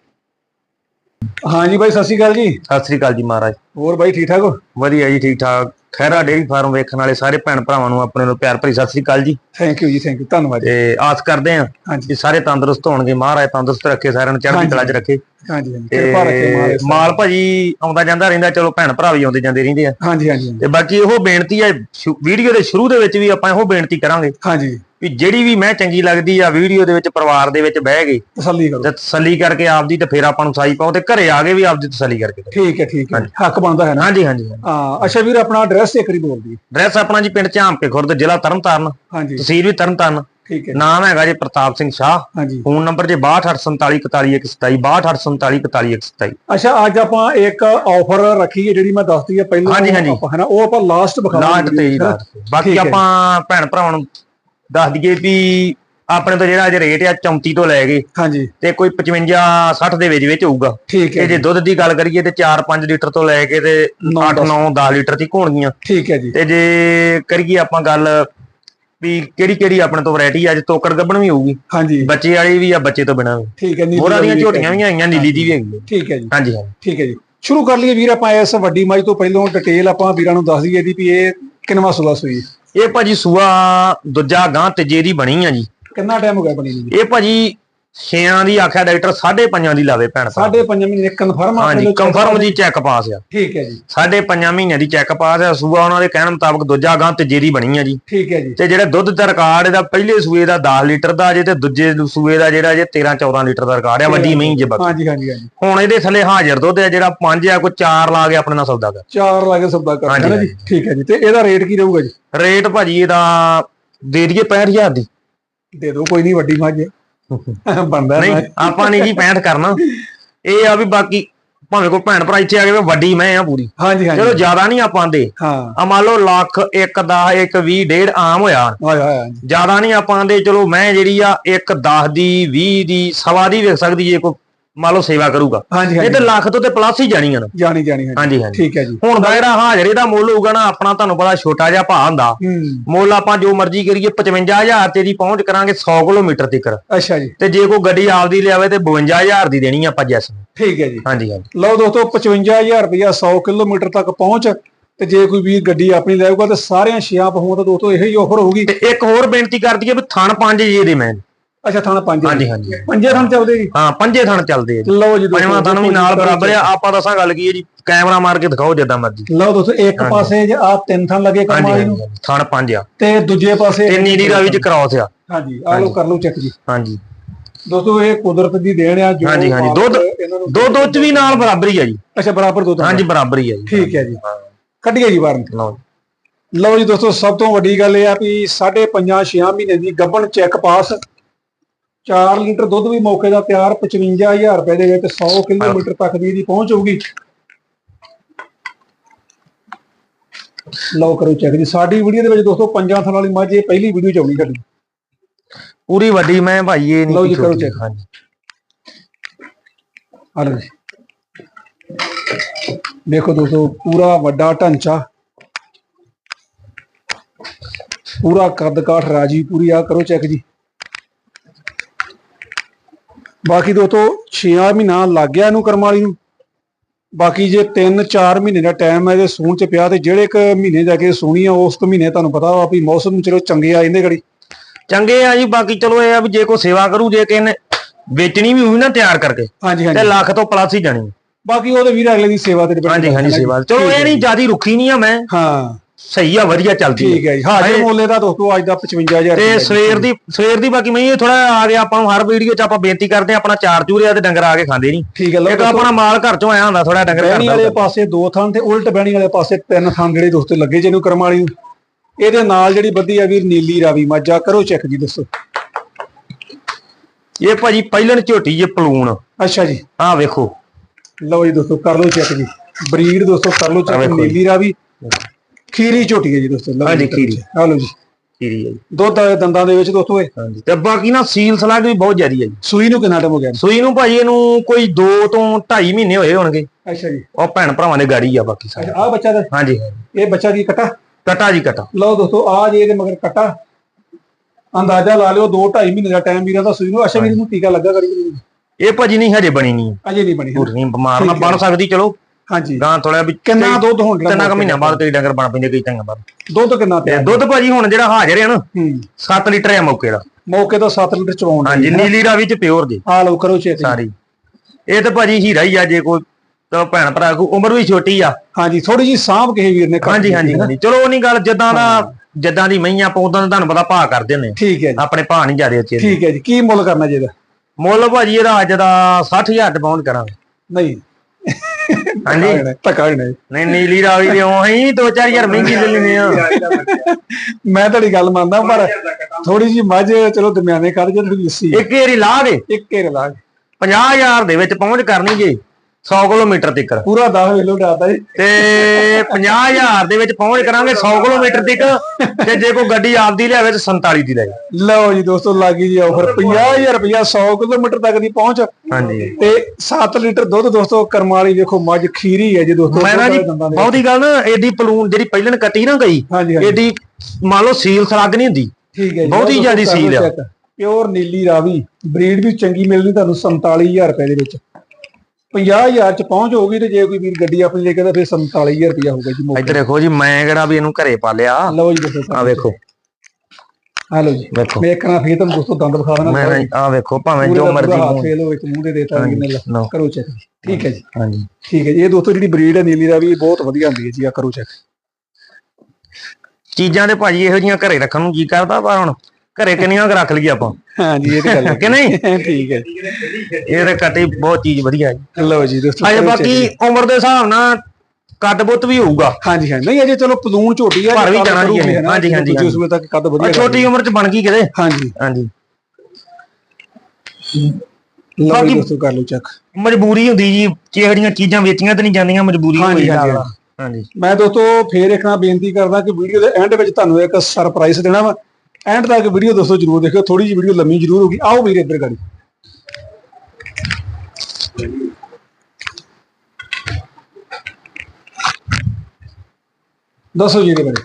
ਹਾਂਜੀ ਬਾਈ ਸਤਿ ਸ਼੍ਰੀ ਅਕਾਲ ਜੀ। ਸਤਿ ਸ੍ਰੀ ਅਕਾਲ ਜੀ ਮਹਾਰਾਜ। ਹੋਰ ਬਾਈ ਠੀਕ ਠਾਕ ਹੋ? ਵਧੀਆ ਜੀ ਠੀਕ ਠਾਕ। ਖੈਰਾ ਡੇਰੀ ਫਾਰਮ ਵੇਖਣ ਵਾਲੇ ਸਾਰੇ ਭੈਣ ਭਰਾਵਾਂ ਨੂੰ ਆਪਣੇ ਨੂੰ ਪਿਆਰ ਭਰੀ Sat Sri Akal ji. Thank you ji thank you ਧੰਨਵਾਦ ਤੇ ਆਸ ਕਰਦੇ ਹਾਂ ਹਾਂਜੀ। ਕਿ ਸਾਰੇ ਤੰਦਰੁਸਤ ਹੋਣਗੇ। ਮਹਾਰਾਜ ਤੰਦਰੁਸਤ ਰੱਖੇ ਸਾਰਿਆਂ ਨੂੰ ਚੜ੍ਹਦੀ। ਕਲਾ 'ਚ ਰੱਖੇ। ਹਾਂਜੀ ਹਾਂਜੀ। ਕਿਰਪਾ ਰੱਖੇ ਤੇ ਮਹਾਰਾਜ ਮਾਲ ਭਾਜੀ ਆਉਂਦਾ ਜਾਂਦਾ ਰਹਿੰਦਾ ਚਲੋ ਭੈਣ ਭਰਾ ਵੀ ਆਉਂਦੇ ਜਾਂਦੇ ਰਹਿੰਦੇ ਆ। ਹਾਂਜੀ ਹਾਂਜੀ ਹਾਂਜੀ, ਤੇ ਬਾਕੀ ਇਹੋ ਬੇਨਤੀ ਹੈ ਵੀਡੀਓ ਦੇ ਸ਼ੁਰੂ ਦੇ ਵਿੱਚ ਵੀ ਆਪਾਂ ਇਹੋ ਬੇਨਤੀ ਕਰਾਂਗੇ। ਹਾਂਜੀ। ਵੀ ਜਿਹੜੀ ਵੀ ਮੈਂ ਚੰਗੀ ਲੱਗਦੀ ਆ ਵੀਡੀਓ ਦੇ ਵਿੱਚ ਪਰਿਵਾਰ ਦੇ ਵਿੱਚ ਬਹਿ ਗਏ ਤਸੱਲੀ ਕਰੋ। ਤੇ ਤਸੱਲੀ ਕਰਕੇ ਆਪਦੀ ਤੇ ਫੇਰ ਆਪਾਂ ਨੂੰ ਸਾਈ ਪਾਓ ਤੇ ਘਰੇ ਆ ਕੇ ਵੀ ਆਪਦੀ ਤਸੱਲੀ ਕਰਕੇ ਕਰੋ। ਠੀਕ ਹੈ ਠੀਕ ਹੈ। ਹੱਕ ਬਣਦਾ ਹੈ ਨਾ? ਹਾਂਜੀ ਹਾਂਜੀ ਹਾਂ ਅੱਛਾ ਵੀਰ ਆਪਣਾ ਐਡਰੈਸ ਇੱਕ ਵਾਰੀ ਬੋਲ ਦੀ ਡਰੈਸ ਆਪਣਾ ਜੀ ਪਿੰਡ ਝਾਂਪੇ ਖੁਰਦ ਜ਼ਿਲ੍ਹਾ ਤਰਨਤਾਰਨ। ਹਾਂਜੀ। ਤਹਿਸੀਲ ਵੀ ਤਰਨਤਾਰਨ। ਠੀਕ ਹੈ ਨਾਮ ਹੈਗਾ ਜੀ ਪ੍ਰਤਾਪ ਸਿੰਘ ਸ਼ਾਹ। ਹਾਂਜੀ। ਫੋਨ ਨੰਬਰ ਜੀ 6284414127 6284414127 ਅੱਛਾ ਅੱਜ ਆਪਾਂ ਇੱਕ ਆਫਰ ਰੱਖੀ ਹੈ ਜਿਹੜੀ ਮੈਂ ਦੱਸਦੀ ਹੈ ਪਹਿਲਾਂ ਹਾਂਜੀ, ਹਾਂਜੀ। ਆਪਾਂ ਹੈ ਨਾ ਉਹ ਆਪਾਂ ਲਾਸਟ ਵਿਖਾਵਾਂਗੇ ਲਾਸਟ ਤੇ ਜੀ last। ਬਾਕੀ। ਆਪਾਂ ਭੈਣ ਭਰਾਵਾਂ ਨੂੰ ਦੱਸ ਦਈਏ ਵੀ ਆਪਣੇ ਤੋਂ ਜਿਹੜਾ ਅੱਜ ਰੇਟ ਆ 34 ਤੋਂ ਲੈ ਕੇ ਹਾਂਜੀ। ਤੇ ਕੋਈ 55 60 ਦੇ ਵਿੱਚ ਵਿੱਚ ਹੋਊਗਾ। ਠੀਕ ਹੈ ਤੇ ਜੇ ਦੁੱਧ ਦੀ ਗੱਲ ਕਰੀਏ ਤੇ 4-5 ਲੀਟਰ ਤੋਂ ਲੈ ਕੇ ਤੇ ਨੌ, 8-9 10 ਲੀਟਰ ਤੱਕ ਹੋਣਗੀਆਂ। ਠੀਕ ਹੈ ਜੀ। ਤੇ ਜੇ ਕਰੀਏ ਆਪਾਂ ਗੱਲ ਵੀ ਕਿਹੜੀ ਕਿਹੜੀ ਆਪਣੇ ਤੋਂ ਵੈਰਾਈਟੀ ਅੱਜ ਤੋਕੜ ਗੱਬਣ ਵੀ ਹੋਊਗੀ। ਹਾਂਜੀ। ਬੱਚੇ ਵਾਲੀ ਵੀ ਆ ਬੱਚੇ ਤੋਂ ਬਿਨਾਂ ਵੀ। ਠੀਕ ਹੈ ਨੀਲੀ ਮੋਹਰਾਂ ਦੀਆਂ ਝੋਟੀਆਂ ਵੀ ਆਈਆਂ ਨੀਲੀ ਦੀ ਵੀ ਹੈਗੀ ਹੈ। ਠੀਕ ਹੈ ਜੀ। ਹਾਂਜੀ ਹਾਂਜੀ। ਠੀਕ ਹੈ ਜੀ। ਸ਼ੁਰੂ ਕਰ ਲਈਏ ਵੀਰ ਆਪਾਂ ਇਸ ਵੱਡੀ ਮੱਝ ਤੋਂ ਪਹਿਲਾਂ ਡਿਟੇਲ ਆਪਾਂ ਵੀਰਾਂ ਨੂੰ ਦੱਸ ਦਈਏ ਦੀ ਵੀ ਇਹ ਕਿੰਨਵਾ ਸੂਆ ਸੂਈ ਇਹ ਭਾਜੀ ਸੂਆ ਦੂਜਾ ਗਾਂ ਤੀਜੇ ਦੀ ਬਣੀ ਆ ਜੀ। ਕਿੰਨਾ ਟਾਈਮ ਹੋ ਗਿਆ ਬਣੀ ਨੂੰ? ਜੀ ਇਹ ਭਾਜੀ ਛਿਆਂ ਦੀ ਆਖਿਆ ਡਾਕਟਰ ਸਾਢੇ ਪੰਜਾਂ ਦੀ ਲਾਵੇ ਭੈਣ ਸਾਹਿਬ ਸਾਢੇ ਮਹੀਨੇ ਕਨਫਰਮ ਹਾਂਜੀ ਕੰਫਰਮ ਦੀ ਚੈੱਕ ਪਾਸ ਆ। ਠੀਕ ਹੈ ਜੀ। ਸਾਢੇ ਪੰਜਾਂ ਮਹੀਨਿਆਂ ਦੀ ਚੈੱਕ ਪਾਸ ਆ ਸੂਆ ਉਹਨਾਂ ਦੇ ਕਹਿਣ ਮੁਤਾਬਕ ਦੂਜਾ ਗਾਂ ਤੀਜੇ ਦੀ ਬਣੀ ਆ ਜੀ। ਠੀਕ ਹੈ ਜੀ। ਤੇ ਜਿਹੜਾ ਦੁੱਧ ਦਾ ਰਿਕਾਰਡ ਇਹਦਾ ਪਹਿਲੇ ਸੂਏ ਦਾ 10 ਲੀਟਰ ਦਾ ਜੇ ਤੇ ਦੂਜੇ ਸੂਏ ਦਾ ਜਿਹੜਾ ਜੇ 13 14 ਲੀਟਰ ਦਾ ਰਿਕਾਰਡ ਆ ਵੱਡੀ ਮਹੀਂ ਜੇ ਬਾਕੀ। ਹਾਂਜੀ ਹਾਂਜੀ ਹਾਂਜੀ। ਹੁਣ ਇਹਦੇ ਥੱਲੇ ਹਾਜ਼ਰ ਦੁੱਧ ਆ ਜਿਹੜਾ 5 ਆ ਕੋਈ 4 ਲਾ ਕੇ ਆਪਣੇ ਨਾਲ ਸੌਦਾ ਕਰ। ਚਾਰ ਲਾ ਕੇ ਸੌਦਾ ਹਾਂਜੀ, ਹੈ ਨਾ ਜੀ? ਠੀਕ ਹੈ ਜੀ। ਤੇ ਇਹਦਾ ਰੇਟ ਕੀ ਰਹੂਗਾ ਜੀ? ਰੇਟ ਭਾਜੀ ਇਹਦਾ ਦੇ ਦਈਏ 65000 ਦੀ। ਦੇ ਦਿਓ ਕੋਈ ਨਹੀਂ ਵੱਡੀ ਮੱਝ ਹੈ। ਬਣਦਾ ਨਹੀਂ ਆਪਾਂ ਨਹੀਂ ਜੀ 65 ਕਰਨਾ। ਇਹ ਆ ਵੀ ਬਾਕੀ ਭਾਵੇਂ ਕੋਈ ਭੈਣ ਭਰਾ ਇੱਥੇ ਆ ਵੀ ਵੱਡੀ ਮੈਂ ਆ ਪੂਰੀ। ਹਾਂਜੀ ਹਾਂਜੀ। ਚਲੋ ਜ਼ਿਆਦਾ ਨਹੀਂ ਆਪਾਂ ਦੇ। ਹਾਂ। ਆ ਮੰਨ ਲਓ ਲੱਖ 1 10 1 20 ਡੇਢ ਆਮ ਹੋਇਆ। ਆਇਆ ਜੀ ਜ਼ਿਆਦਾ ਨਹੀਂ ਆਪਾਂ ਦੇ ਚਲੋ ਮੈਂ ਜਿਹੜੀ ਆ 1 10 ਦੀ 20 ਦੀ ਸਵਾ ਦੀ ਵੇਖ ਸਕਦੀ ਜੇ ਕੋਈ ਮੰਨ ਲਓ ਸੇਵਾ ਕਰੂਗਾ। ਹਾਂਜੀ ਇਹ ਤੇ ਲੱਖ ਤੋਂ ਤੇ ਪਲੱਸ ਹੀ ਜਾਣੀਆਂ ਨੇ। ਜਾਣੀ ਜਾਣੀ ਹਾਂਜੀ। ਹਾਂਜੀ ਹਾਂਜੀ। ਠੀਕ ਹੈ ਜੀ। ਹੁਣ ਦਾ ਜਿਹੜਾ ਹਾਜ਼ਰੇ ਦਾ ਮੁੱਲ ਹੋਊਗਾ ਨਾ ਆਪਣਾ ਤੁਹਾਨੂੰ ਪਤਾ ਛੋਟਾ ਜਿਹਾ ਭਾਅ ਹੁੰਦਾ। ਹੂੰ। ਮੁੱਲ ਆਪਾਂ ਜੋ ਮਰਜ਼ੀ ਕਰੀਏ 55000 ਤੇ ਦੀ ਪਹੁੰਚ ਕਰਾਂਗੇ 100 ਕਿਲੋਮੀਟਰ ਤੱਕ ਅੱਛਾ ਜੀ। ਤੇ ਜੇ ਕੋਈ ਗੱਡੀ ਆਪਦੀ ਲਿਆਵੇ ਤੇ 52000 ਦੀ ਦੇਣੀ ਆ ਆਪਾਂ ਜੈਸ ਨੂੰ। ਠੀਕ ਹੈ ਜੀ। ਹਾਂਜੀ ਹਾਂਜੀ। ਲਓ ਦੋਸਤੋ 55000 ਰੁਪਇਆ 100 ਕਿਲੋਮੀਟਰ ਤੱਕ ਪਹੁੰਚ। ਤੇ ਜੇ ਕੋਈ ਵੀਰ ਗੱਡੀ ਆਪਣੀ ਲੈਊਗਾ ਤੇ ਸਾਰਿਆਂ ਛਿਆਂ ਪਹੂਆਂ ਤਾਂ ਦੋਸਤੋ ਇਹੀ ਆਫਰ ਹੋਊਗੀ। ਤੇ ਇੱਕ ਹੋਰ ਬੇਨਤੀ ਕਰ ਦਈਏ ਵੀ ਥਣ ਪੰਜ ਜੇ ਦੇ ਮੈਂ ਅੱਛਾ ਥਾਣਾ ਪੰਜ ਹਾਂਜੀ ਹਾਂਜੀ। ਪੰਜੇ ਥਾਣ ਚੱਲਦੇ ਜੀ? ਹਾਂ ਪੰਜੇ ਥਣ ਚੱਲਦੇ ਆ ਜੀ। ਲਓ ਜੀ ਦੋਸਤੋ ਪੰਜਵਾਂ ਥਣ ਵੀ ਨਾਲ ਬਰਾਬਰ ਆ। ਆਪਾਂ ਦੱਸਾਂ ਗੱਲ ਕੀ ਹੈ ਜੀ? ਕੈਮਰਾ ਮਾਰ ਕੇ ਦਿਖਾਓ ਜਿੱਦਾਂ ਮਰਜ਼ੀ। ਲਓ ਦੋਸਤੋ ਇੱਕ ਪਾਸੇ ਜੇ ਆ ਤਿੰਨ ਥਾਂ ਲੱਗੇ ਹਾਂਜੀ ਕਰਮਾਲੀ ਨੂੰ। ਹਾਂਜੀ ਥਣ ਪੰਜ ਆ। ਤੇ ਦੂਜੇ ਪਾਸੇ ਤੇ ਨੀਲੀ ਰਾਵੀ ਚ ਕ੍ਰਾਸ ਆ। ਹਾਂਜੀ ਆ ਲਓ ਕਰ ਲਓ ਚੈੱਕ ਜੀ। ਹਾਂਜੀ। ਦੋਸਤੋ ਇਹ ਕੁਦਰਤ ਦੀ ਦੇਣ ਆ ਜੋ ਹਾਂਜੀ, ਹਾਂਜੀ, ਮਾਲਕ ਦੁੱਧ- ਇਹਨਾਂ ਨੂੰ ਦੋ ਦੋ ਚ ਵੀ ਨਾਲ ਬਰਾਬਰ ਹੀ ਆ ਜੀ। ਅੱਛਾ ਬਰਾਬਰ ਦੁੱਧ ਹਾਂਜੀ ਬਰਾਬਰ ਹੀ ਆ ਜੀ। ਠੀਕ ਹੈ ਜੀ। ਕੱਢੀਏ ਜੀ ਬਾਹਰ। ਨੂੰ। ਲਓ ਲਓ ਜੀ ਦੋਸਤੋ ਸਭ ਤੋਂ ਵੱਡੀ ਗੱਲ ਇਹ ਆ ਵੀ 5.5 6 ਮਹੀਨੇ ਦੀ ਗੱਬਣ ਚੈੱਕ ਪਾਸ 4 ਲੀਟਰ ਦੁੱਧ ਵੀ ਮੌਕੇ ਦਾ ਤਿਆਰ 55000 ਰੁਪਏ ਦੇ ਵਿੱਚ 100 ਕਿਲੋਮੀਟਰ ਤੱਕ ਦੀ ਇਹਦੀ ਪਹੁੰਚ ਹੋਊਗੀ। ਲਓ ਕਰੋ ਚੈੱਕ ਜੀ। ਸਾਡੀ ਵੀਡੀਓ ਦੇ ਵਿੱਚ ਦੋਸਤੋ ਪੰਜਾਂ ਥਾਂ ਵਾਲੀ ਮੱਝ ਇਹ ਪਹਿਲੀ ਵੀਡੀਓ ਚ ਆਉਣੀ ਸਾਡੀ। ਪੂਰੀ ਵੱਡੀ ਮੈਂ ਭਾਈ ਇਹ ਨਹੀਂ ਲਓ ਜੀ, ਕਰੋ check। ਹਾਂਜੀ। ਆ ਲਓ ਜੀ। ਦੇਖੋ ਦੋਸਤੋ ਪੂਰਾ ਵੱਡਾ ਢਾਂਚਾ। ਪੂਰਾ ਕੱਦ ਕਾਠ ਰਾਜੀ ਪੂਰੀ ਆ ਕਰੋ ਚੈੱਕ ਜੀ। ਬਾਕੀ ਦੋਸਤੋ 6 ਮਹੀਨਾ ਲੱਗ ਗਿਆ ਇਹਨੂੰ ਕਰਮ ਵਾਲੀ ਨੂੰ। ਬਾਕੀ ਜੇ 3-4 ਮਹੀਨੇ ਦਾ ਟਾਈਮ ਹੈ ਇਹਦੇ ਸੂਣ ਚ ਪਿਆ ਤੇ ਜਿਹੜੇ ਕ ਮਹੀਨੇ ਜਾ ਕੇ ਸੂਣੀ ਆ ਉਸ ਕੁ ਮਹੀਨੇ ਤੁਹਾਨੂੰ ਪਤਾ ਵਾ ਵੀ ਮੌਸਮ ਚਲੋ ਚੰਗੇ ਆ ਜਾਂਦੇ ਘੜੀ। ਚੰਗੇ ਆ ਜੀ ਬਾਕੀ ਚਲੋ ਇਹ ਆ ਵੀ ਜੇ ਕੋਈ ਸੇਵਾ ਕਰੂ ਜੇ ਕਿਸੇ ਨੇ ਵੇਚਣੀ ਵੀ ਹੋਈ ਨਾ ਤਿਆਰ ਕਰਕੇ ਹਾਂਜੀ ਤੇ ਹਾਂਜੀ ਲੱਖ ਤੋਂ ਪਲੱਸ ਹੀ ਜਾਣੀ। ਬਾਕੀ ਉਹਦੇ ਵੀਰ ਅਗਲੇ ਦੀ ਸੇਵਾ ਤੇ ਹਾਂਜੀ ਹਾਂਜੀ ਸੇਵਾ। ਜੀ। ਚਲੋ ਇਹ ਨਹੀਂ ਜੀ। ਜਿਆਦੀ ਰੁੱਖੀ ਨਹੀਂ ਆ ਮੈਂ। ਹਾਂ। ਸਹੀ ਆ ਵਧੀਆ ਚੱਲਦੀ ਠੀਕ ਹੈ ਜੀ ਹਾਜ਼ਰ ਹਾਂਜੀ। ਮੁੱਲੇ ਦਾ ਦੋਸਤੋ ਅੱਜ ਦਾ 55000 ਤੇ। ਸਵੇਰ ਦੀ ਸਵੇਰ ਦੀ ਬਾਕੀ ਮੈਂ ਇਹ ਥੋੜਾ ਆ ਗਿਆ ਆਪਾਂ ਨੂੰ ਹਰ ਵੀਡੀਓ 'ਚ ਆਪਾਂ ਬੇਨਤੀ ਕਰਦੇ ਆ ਆਪਣਾ ਚਾਰ ਚੂਰੇ ਤੇ ਡੰਗਰ ਆ ਕੇ ਖਾਂਦੇ ਨਹੀਂ। ਠੀਕ ਹੈ ਲਓ ਇੱਕ ਆਪਣਾ ਮਾਲ ਘਰ ਚੋਂ ਆਇਆ ਹੁੰਦਾ ਥੋੜਾ ਡੰਗਰ ਘਰ ਵਾਲੇ ਪਾਸੇ ਦੋ ਥਾਂ ਤੇ ਉਲਟ ਬਹਿਣੀ ਵਾਲੇ ਪਾਸੇ ਤਿੰਨ ਥਾਂ ਜਿਹੜੇ ਦੋਸਤੋ ਲੱਗੇ ਜਿਹਨੂੰ ਕਰਮ ਵਾਲੀ ਇਹਦੇ ਨਾਲ ਜਿਹੜੀ ਬੱਦੀ ਆ ਵੀਰ ਨੀਲੀ ਰਾਵੀ ਮਾਜਾ ਕਰੋ ਚੈੱਕ ਜੀ ਦੱਸੋ। ਇਹ ਭਾਜੀ ਪਹਿਲਣ ਝੋਟੀ ਜੇ ਪਲੂਣ। ਅੱਛਾ ਜੀ। ਆਹ ਵੇਖੋ। ਲਓ ਜੀ ਦੋਸਤੋ ਕਰ ਲਓ ਚੈੱਕ ਜੀ। ਬਰੀਡ ਦੋਸਤੋ ਕਰ ਲਓ ਚੈੱਕ। ਨੀਲੀ ਰਾਵੀ। ਖੀਰੀ ਝੋਟੀ ਹੈ ਜੀ ਦੋਸਤੋ ਹਾਂਜੀ, ਜੀ, ਖੀਰੀ। ਆਹ ਲਓ ਜੀ। ਕੀਰੀ ਹੈ ਜੀ। ਦੁੱਧ ਆ ਦੰਦਾਂ ਦੇ ਵਿੱਚ ਦੋਸਤੋ ਇਹ। ਹਾਂਜੀ ਤੇ ਬਾਕੀ ਨਾ ਸੀਲ ਸਲਾਗ ਵੀ ਬਹੁਤ ਜ਼ਿਆਦੀ ਹੈ ਜੀ। ਸੂਈ ਨੂੰ ਕਿੰਨਾ ਟਾਈਮ ਹੋ ਗਿਆ? ਸੂਈ ਨੂੰ ਭਾਜੀ ਇਹਨੂੰ ਕੋਈ 2 ਤੋਂ 2.5 ਮਹੀਨੇ ਹੋਏ ਹੋਣਗੇ। ਅੱਛਾ ਜੀ। ਉਹ ਭੈਣ ਭਰਾਵਾਂ ਦੇ ਗਾੜੀ ਆ ਬਾਕੀ ਸਾਰੇ। ਆ ਬੱਚਾ ਦਾ? ਹਾਂਜੀ। ਇਹ ਬੱਚਾ ਦੀ ਕਟਾ? ਕਟਾ ਜੀ ਕਟਾ। ਲਓ ਦੋਸਤੋ ਆ ਜੇ ਇਹਦੇ ਮਗਰ ਕਟਾ ਅੰਦਾਜ਼ਾ ਲਾ ਲਿਓ 2 2.5 ਮਹੀਨੇ ਦਾ ਟਾਈਮ ਵੀਰਾਂ ਦਾ ਸੂਈ ਨੂੰ ਅੱਛਾ ਵੀਰ ਨੂੰ ਟੀਕਾ ਲੱਗਾ ਕਰੀ ਕਿ ਨਹੀਂ? ਇਹ ਭਾਜੀ ਨਹੀਂ ਹਜੇ ਬਣੀ ਨਹੀਂ। ਅਜੇ ਨਹੀਂ ਬਣੀ। ਪੂਰੀ ਨਹੀਂ ਬਿਮਾਰ ਨਾ ਹੈ। ਬਣ ਸਕਦੀ ਚਲੋ। ਹਾਂਜੀ। ਗਾਂ ਥੋੜਾ ਵੀ ਕਿੰਨਾ ਦੁੱਧ ਹੋਣ ਤਿੰਨਾਂ ਕੁ ਮਹੀਨਿਆਂ ਬਾਅਦ ਕਈ ਡੰਗਰ ਬਣ ਪੈਂਦੇ ਕਈ ਟੰਗਾਂ ਬਾਅਦ। ਦੁੱਧ ਕਿੰਨਾ ਤੇ ਦੁੱਧ ਭਾਜੀ ਹੁਣ ਜਿਹੜਾ ਹਾਜ਼ਰ ਹੈ ਨਾ ਹੂੰ। 7 ਲੀਟਰ ਹੈ ਮੌਕੇ ਦਾ। ਮੌਕੇ ਤੋਂ 7 ਲੀਟਰ ਚਵਾਉਣ ਹਾਂਜੀ ਨੀਲੀ ਰਾਵੀ ਚ ਪਿਓਰ ਜੀ। ਆ ਲਓ ਕਰੋ ਚੇਤ ਸਾਰੀ। ਇਹ ਤਾਂ ਭਾਜੀ ਹੀਰਾ ਹੀ ਆ ਜੇ ਕੋਈ ਤਾਂ ਭੈਣ ਭਰਾ ਕੋ ਉਮਰ ਵੀ ਛੋਟੀ ਆ। ਹਾਂਜੀ ਥੋੜੀ ਜੀ ਸਾਂਭ ਕਿਸੇ ਵੀਰ ਨੇ ਹਾਂਜੀ ਹਾਂਜੀ ਚਲੋ ਉਹ ਨਹੀਂ ਗੱਲ ਜਿੱਦਾਂ ਦਾ ਜਿੱਦਾਂ ਦੀ ਮਈਆਂ ਆਪਾਂ ਉਦਾਂ ਦਾ ਤੁਹਾਨੂੰ ਪਤਾ ਭਾਅ ਕਰ ਦਿੰਦੇ ਨੇ ਠੀਕ ਹੈ ਜੀ। ਆਪਣੇ ਭਾਅ ਨਹੀਂ ਜਿਆਦੇ ਅੱਛੇ ਠੀਕ ਹੈ ਜੀ। ਕੀ ਮੁੱਲ ਕਰਨਾ ਚਾਹੀਦਾ ਮੁੱਲ ਭਾਜੀ ਇਹਦਾ ਅੱਜ ਦਾ 60000 ਤੇ ਪਹੁੰਚ ਕਰਾਂਗੇ। ਨਹੀਂ। ਹਾਂਜੀ। ਧੱਕਾ ਨਹੀਂ ਨਹੀਂ ਨੀਲੀ ਰਾਵੀ ਦੇ ਉਹੀ 2-4000 ਮਹਿੰਗੀ ਲੈ ਲੈਨੇ ਆ ਮੈਂ ਤੁਹਾਡੀ ਗੱਲ ਮੰਨਦਾ ਪਰ ਥੋੜੀ ਜੀ ਮੱਝ ਚਲੋ ਦਰਮਿਆਨੇ ਕਰ ਜੇ ਥੋੜੀ ਲੱਸੀ ਇੱਕ ਏਰੀ ਲਾ ਦੇ। ਇੱਕ ਘੇਰ ਲਾ 50000 ਦੇ ਵਿੱਚ ਪਹੁੰਚ ਕਰਨੀ ਜੇ। 100 ਕਿਲੋਮੀਟਰ ਤੱਕ ਪੂਰਾ 10 ਵੇਲੋ ਡਾਤਾ ਜੀ। ਤੇ 50000 ਦੇ ਵਿੱਚ ਪਹੁੰਚ ਕਰਾਂਗੇ 100 ਕਿਲੋਮੀਟਰ ਤੱਕ ਤੇ ਜੇ ਕੋਈ ਗੱਡੀ ਆਪਦੀ ਲਿਆਵੇ ਤੇ 47 ਦੀ ਲੈ ਲਓ ਜੀ ਦੋਸਤੋ ਲੱਗੀ ਜੀ ਆਫਰ 50000 ਰੁਪਇਆ 100 ਕਿਲੋਮੀਟਰ ਤੱਕ ਦੀ ਪਹੁੰਚ। ਹਾਂਜੀ। ਤੇ 7 ਲੀਟਰ ਦੁੱਧ ਦੋਸਤੋ ਕਰਮ ਵਾਲੀ ਵੇਖੋ ਮੱਝ ਖੀਰੀ ਹੈ ਜੀ ਦੋਸਤੋ ਮੈਂ ਨਾ ਜੀ। ਬਹੁਤੀ ਗੱਲ ਨਾ ਏਡੀ ਪਲੂਨ ਜਿਹੜੀ ਪਹਿਲਣ ਕੱਟੀ ਨਾ ਗਈ ਏਡੀ ਮੰਨ ਲਓ ਸੀਲ ਸਲੱਗ ਨਹੀਂ ਹੁੰਦੀ। ਠੀਕ ਹੈ ਜੀ ਬਹੁਤੀ ਜ਼ਿਆਦੀ ਸੀਲ ਆ। ਪਿਓਰ ਨੀਲੀ ਰਾਵੀ ਬਰੀਡ ਵੀ ਚੰਗੀ ਮਿਲਣੀ ਤੁਹਾਨੂੰ 47000 ਰੁਪਏ ਦੇ ਵਿੱਚ। 50000 ਚ ਪਹੁੰਚ ਹੋਊਗੀ ਤੇ ਜੇ ਕੋਈ ਵੀਰ ਗੱਡੀ ਆਪਣੀ ਲੈ ਕੇ ਤਾਂ ਫਿਰ 47000 ਰੁਪਇਆ ਹੋਊਗਾ ਜੀ ਮੌਕੇ ਇੱਧਰ ਦੇਖੋ ਜੀ ਮੈਂ ਕਿਹੜਾ ਵੀ ਇਹਨੂੰ ਘਰੇ ਪਾਲਿਆ। ਲਓ ਜੀ ਦੋਸਤੋ ਆ ਵੇਖੋ। ਆ ਲਓ ਜੀ। ਵੇਖੋ। ਮੈਂ ਇੱਕ ਨਾ ਫੇਰ ਤੁਹਾਨੂੰ ਦੋਸਤੋ ਦੰਦ ਵਿਖਾ ਦੇਣਾ। ਮੈਂ ਆ ਵੇਖੋ ਭਾਵੇਂ ਜੋ ਦਾ ਮਰਜ਼ੀ ਮੂੰਹ- ਫੇਰ ਲਓ ਇੱਕ ਮੂੰਹ ਦੇ ਦੇਤਾ ਕਿੰਨੇ ਲਓ। ਕਰੋ ਚੈੱਕ ਠੀਕ ਹੈ ਜੀ। ਹਾਂਜੀ। ਠੀਕ ਹੈ ਜੀ। ਇਹ ਦੋਸਤੋ ਜਿਹੜੀ ਬਰੀਡ ਹੈ ਨੀਲੀ ਰਾਵੀ ਇਹ ਬਹੁਤ ਵਧੀਆ ਹੁੰਦੀ ਹੈ ਜੀ। ਆ ਕਰੋ ਚੈੱਕ ਚੀਜ਼ਾਂ ਦੇ ਭਾਜੀ ਇਹੋ ਜੀਆਂ ਘਰੇ ਰੱਖਣ ਨੂੰ ਜੀ ਕਰਦਾ ਪਰ ਹੁਣ? ਘਰੇ ਕਿੰਨੀਆਂ ਕੁ ਰੱਖ ਲਈਏ ਆਪਾਂ? ਹਾਂਜੀ ਇਹ ਤੇ ਗੱਲ ਹੈ। ਕਿ ਨਹੀਂ? ਠੀਕ ਹੈ। ਇਹ ਤੇ ਕੱਟੀ ਬਹੁਤ ਚੀਜ਼ ਵਧੀਆ ਹੈ। ਲਓ ਜੀ ਦੋਸਤੋ ਅਜੇ ਬਾਕੀ। ਉਮਰ ਦੇ ਹਿਸਾਬ ਨਾਲ ਕੱਦ ਬੁੱਤ ਵੀ ਹੋਊਗਾ। ਹਾਂਜੀ ਹਾਂਜੀ। ਨਹੀਂ ਅਜੇ ਚਲੋ ਪਲੂਣ ਝੋਟੀ ਆ ਭਰ ਵੀ ਜਾਣਾ ਜੀ ਹੈ ਹਾਂਜੀ, ਹਾਂਜੀ, ਦੂਜੇ ਸੂਬੇ ਤੱਕ ਕੱਦ ਵਧੀਆ ਛੋਟੀ ਉਮਰ ਚ ਬਣ ਗਈ ਕਿਤੇ? ਹਾਂਜੀ। ਹਾਂਜੀ। ਲਓ ਜੀ ਦੋਸਤੋ ਕਰ ਲਓ ਚੈੱਕ ਮਜਬੂਰੀ ਹੁੰਦੀ ਜੀ ਜਿਹੋ ਜਿਹੀਆਂ ਚੀਜ਼ਾਂ ਵੇਚੀਆਂ ਤੇ ਨਹੀਂ ਜਾਂਦੀਆਂ ਮਜਬੂਰੀ ਹੋਈ ਜਾਂਦਾ ਹਾਂਜੀ। ਮੈਂ ਦੋਸਤੋ ਫੇਰ ਇੱਕ ਨਾ ਬੇਨਤੀ ਕਰਦਾ ਕਿ ਵੀਡੀਓ ਦੇ ਐਂਡ ਵਿੱਚ ਤੁਹਾਨੂੰ ਇੱਕ ਸਰਪ੍ਰਾਈਜ਼ ਦੇਣਾ ਵਾ। ਐਂਡ ਤੱਕ ਵੀਡੀਓ ਦੋਸਤੋ ਜਰੂਰ ਦੇਖਿਓ ਥੋੜੀ ਜਿਹੀ ਵੀਡੀਓ ਲੰਮੀ ਜਰੂਰ ਹੋਗੀ ਆਓ ਵੀਰੇ ਇੱਧਰ ਗਾੜੀ। ਦੱਸੋ ਜੀ ਇਹਦੇ ਬਾਰੇ।